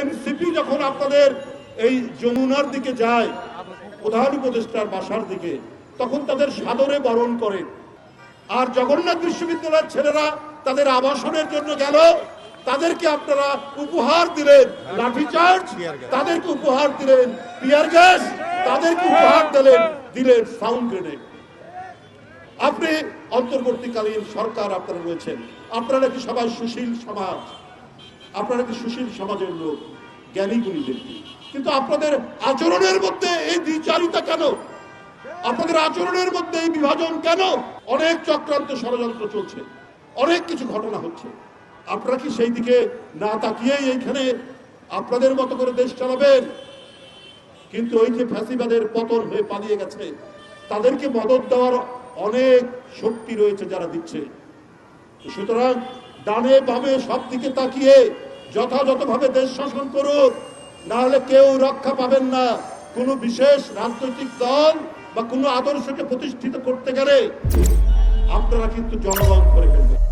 NCP যখন আপনাদের এই যমুনার দিকে যায়, প্রধান উপদেষ্টার বাসার দিকে, তখন তাদের সাদরে বরণ করেন আর জগন্নাথ বিশ্ববিদ্যালয়ের ছেলেরা তাদের আবাসনের জন্য গেল। তাদেরকে আপনারা উপহার দিলেন, লাঠিচার্জ, তাদেরকে উপহার দিলেন, টিয়ার গ্যাস, তাদেরকে উপহার দিলেন দিলেন সাউন্ড গ্রেনেড আপনি অন্তর্বর্তীকালীন সরকার আপনারা রয়েছেন। আপনারা কি সবাই সুশীল সমাজ। আপনারা কি সুশীল সমাজের লোক? জ্ঞানী গুণী ব্যক্তি। কিন্তু আপনাদের আচরণের মধ্যে এই দ্বিচারিতা কেন? আপনাদের আচরণের মধ্যে এই বিভাজন কেন? অনেক চক্রান্ত ষড়যন্ত্র চলছে। অনেক কিছু ঘটনা হচ্ছে। আপনারা কি সেই দিকে না তাকিয়েই এইখানে আপনাদের মতো করে দেশ চালাবেন? কিন্তু ওই যে ফ্যাসিবাদের পতন হয়ে পালিয়ে গেছে, তাদেরকে মদত দেওয়ার অনেক শক্তি রয়েছে যারা দিচ্ছে। সুতরাং ডানে বামে সব দিকে তাকিয়ে যথাযথভাবে দেশ শাসন করুন। নাহলে কেউ রক্ষা পাবেন না। কোনো বিশেষ রাজনৈতিক দল বা কোনো আদর্শকে প্রতিষ্ঠিত করতে গেলে আপনারা কিন্তু জনগণ করে ফেলবেন।